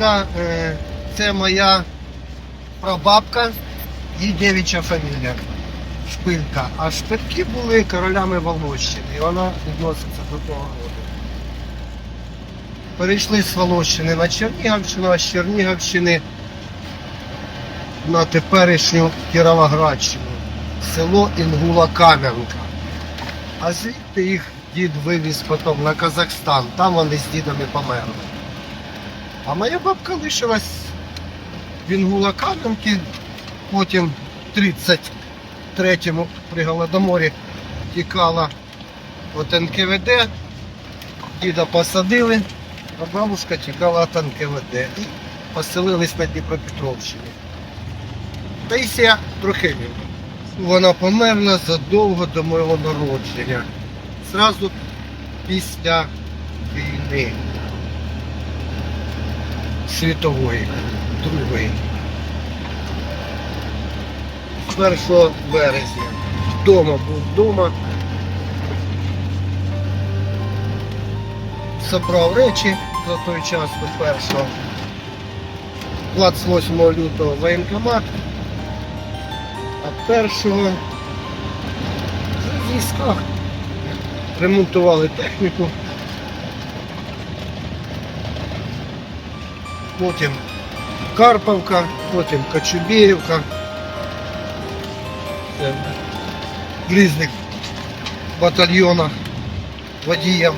А е, це моя прабабка, її дівча фамілія. Шпилька. А шпильки були королями Волощини, і вона відноситься до того роду. Перейшли з Волощини на Чернігівщину, а з Чернігівщини на теперішню Кіровоградщину, село Інгула Кам'янка. А звідти їх дід вивіз потім на Казахстан, там вони з дідами померли. А моя бабка лишилась в Інгула Кам'янки, потім в 33-му при Голодоморі тікала від НКВД, діда посадили, а бабушка тікала від НКВД поселились на Дніпропетровщині. Таїсія Трохимівна. Вона померла задовго до моєго народження. Зразу після війни світової, другої. 1 березня. Вдома був вдома. Забрав речі за той час до першого. 28 лютого воєнкомат, а першого в військах ремонтували техніку. Потім Карповка, потім Кочубіївка. В різних батальйонах водієм.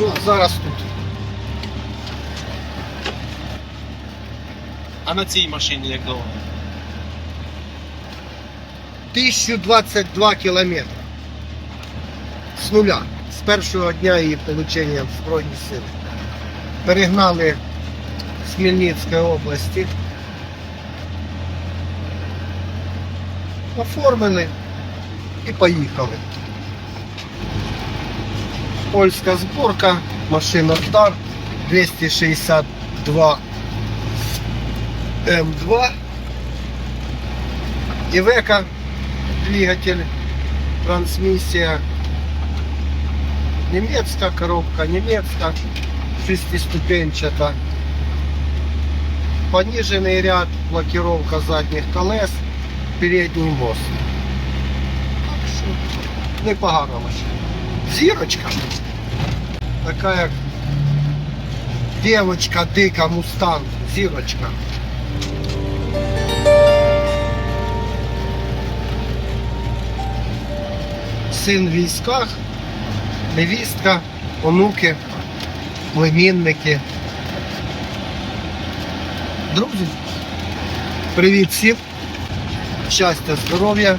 Ну, а зараз тут. А на цій машині як довго? 1022 кілометри. З нуля. З першого дня її отримання в Збройні сили. Перегнали з Хмельницької області. Оформили і поїхали. Польська зборка, машина Дар 262 М2. Ивека, двигатель, трансмиссия немецкая, коробка немецкая, шестиступенчата. Пониженный ряд, блокировка задних колес, передний мост. Непогана машина. Зірочка. Така як девочка дика мустанг, зірочка. син в військах, невістка, онуки, племінники. Друзі, привіт всім, щастя, здоров'я,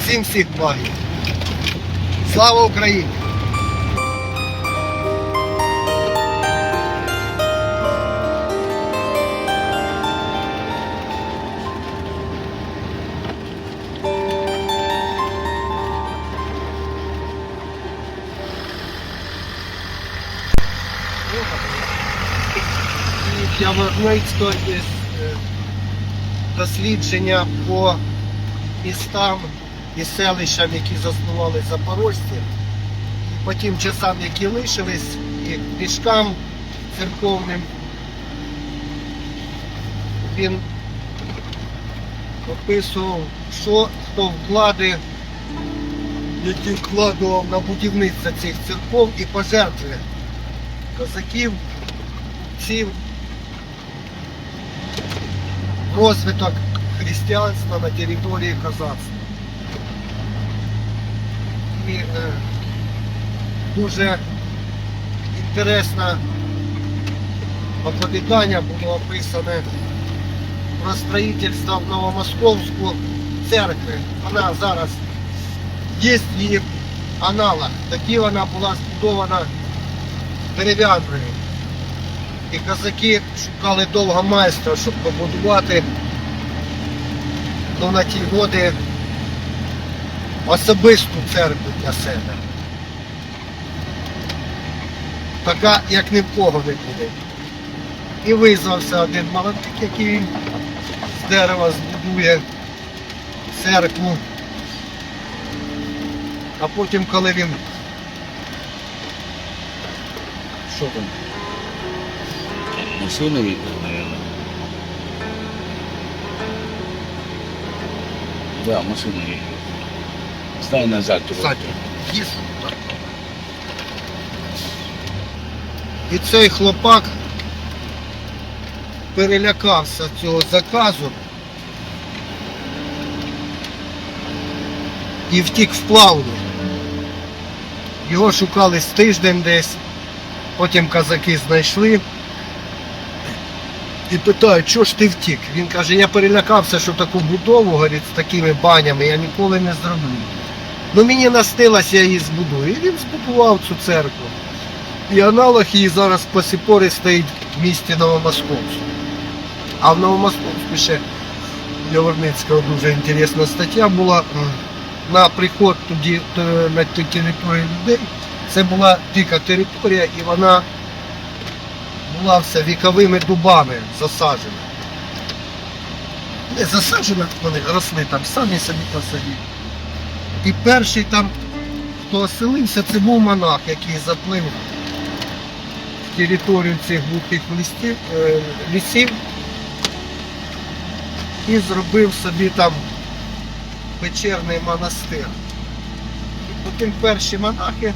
всім всіх благів. Слава Україні! Є е, дослідження по містам і селищам, які заснували запорожці, по тим часам, які лишились, і річкам церковним. Він описував, що хто вклади, які вкладував на будівництво цих церков і пожертви козаків, ців, розвиток християнства на території козацтва. І е, дуже інтересне оповідання було описане про строїтельство в Новомосковську церкви. Вона зараз є її аналог. Тоді вона була збудована дерев'яною. І козаки шукали довго майстра, щоб побудувати ну, на ті годи особисту церкву для себе. Така, як ні в кого не буде. І визвався один молодик, який з дерева збудує церкву. А потім, коли він що там? Машина видно, наверное. Да, машина видно. Стай назад. Кстати, так. І цей хлопак перелякався цього заказу і втік в плавну. Його шукали з тиждень десь, потім казаки знайшли і питають, що ж ти втік? Він каже, я перелякався, що таку будову говорить, з такими банями я ніколи не зроблю. Ну мені настилося, я її збудую. І він збудував цю церкву. І аналог її зараз по сі пори стоїть в місті Новомосковську. А в Новомосковську ще Яворницького дуже інтересна стаття була на приход туди на ту територію людей. Це була дика територія і вона була вся віковими дубами засаджена. Не засаджена, вони росли там, самі собі посадили. І перший там, хто оселився, це був монах, який заплив в територію цих глухих е, лісів і зробив собі там печерний монастир. І потім перші монахи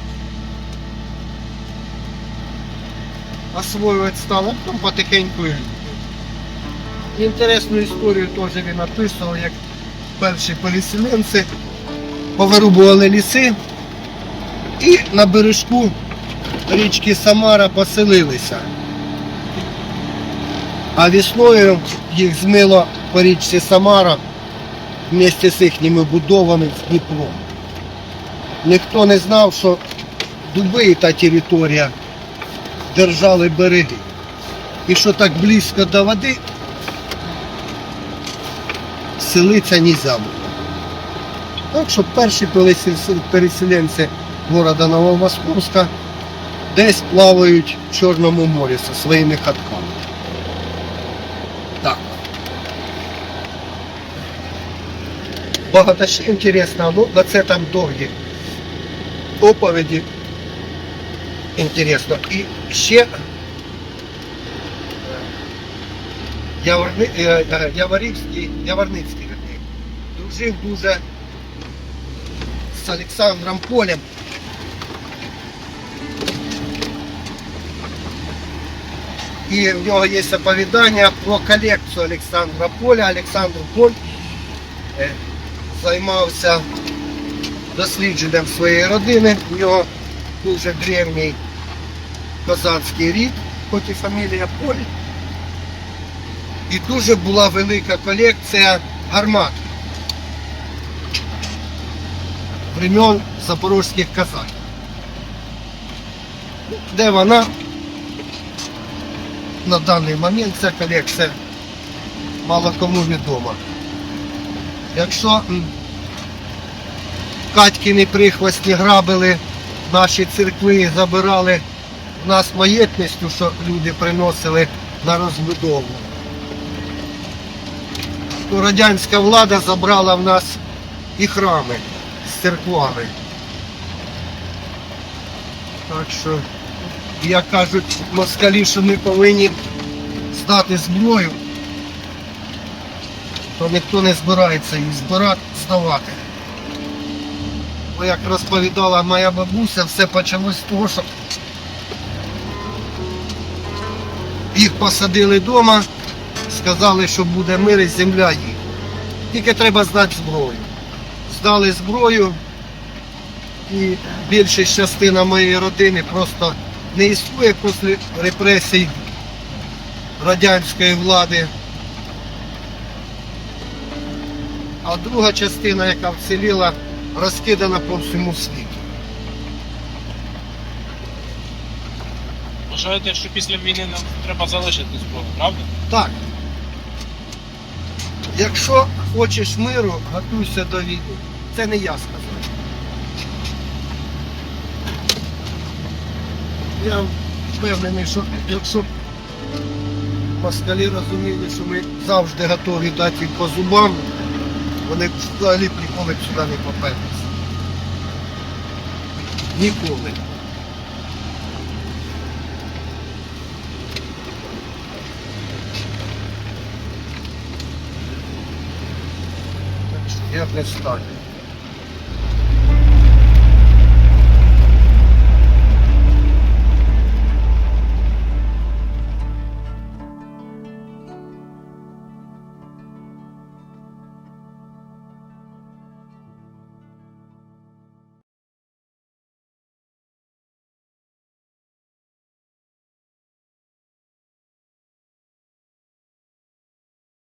освоювати стали, а потім потихеньку. Інтересну історію теж він описував, як перші переселенці повирубували ліси і на бережку річки Самара поселилися. А весною їх змило по річці Самара вместе з їхніми будовами з Дніпром. Ніхто не знав, що дуби та територія держали береги. І що так близько до води селиться нельзя було. Так що перші переселенці города Новомосковська десь плавають в Чорному морі зі своїми хатками. Так. Багато ще інтересного, ну на це там довгі оповіді. Інтересно. І ще Яворни, е, е, Яворівський, Яворницький, дружив дуже з Олександром Полем. І в нього є оповідання про колекцію Олександра Поля. Олександр Поль е, займався дослідженням своєї родини. У нього дуже древній козацький рід, хоч і фамілія Поль. І дуже була велика колекція гармат времен запорозьких казаків. Де вона на даний момент ця колекція мало кому відома. Якщо Катькіни прихвостні грабили наші церкви забирали нас маєтністю, що люди приносили на розбудову, то радянська влада забрала в нас і храми з церквами. Так що, як кажуть москалі, що ми повинні здати зброю, то ніхто не збирається її збирати, здавати. Бо як розповідала моя бабуся, все почалось з того, що їх посадили вдома, сказали, що буде мир і земля їх. Тільки треба здати зброю. Здали зброю і більша частина моєї родини просто не існує після репресій радянської влади. А друга частина, яка вціліла, розкидана по всьому світу. Вважаєте, що після війни нам треба залишити зброю, правда? Так. Якщо хочеш миру, готуйся до війни. Це не я сказав. Я впевнений, що якщо москалі розуміли, що ми завжди готові дати по зубам, вони взагалі ніколи сюди не поперлися. Ніколи. Якось так.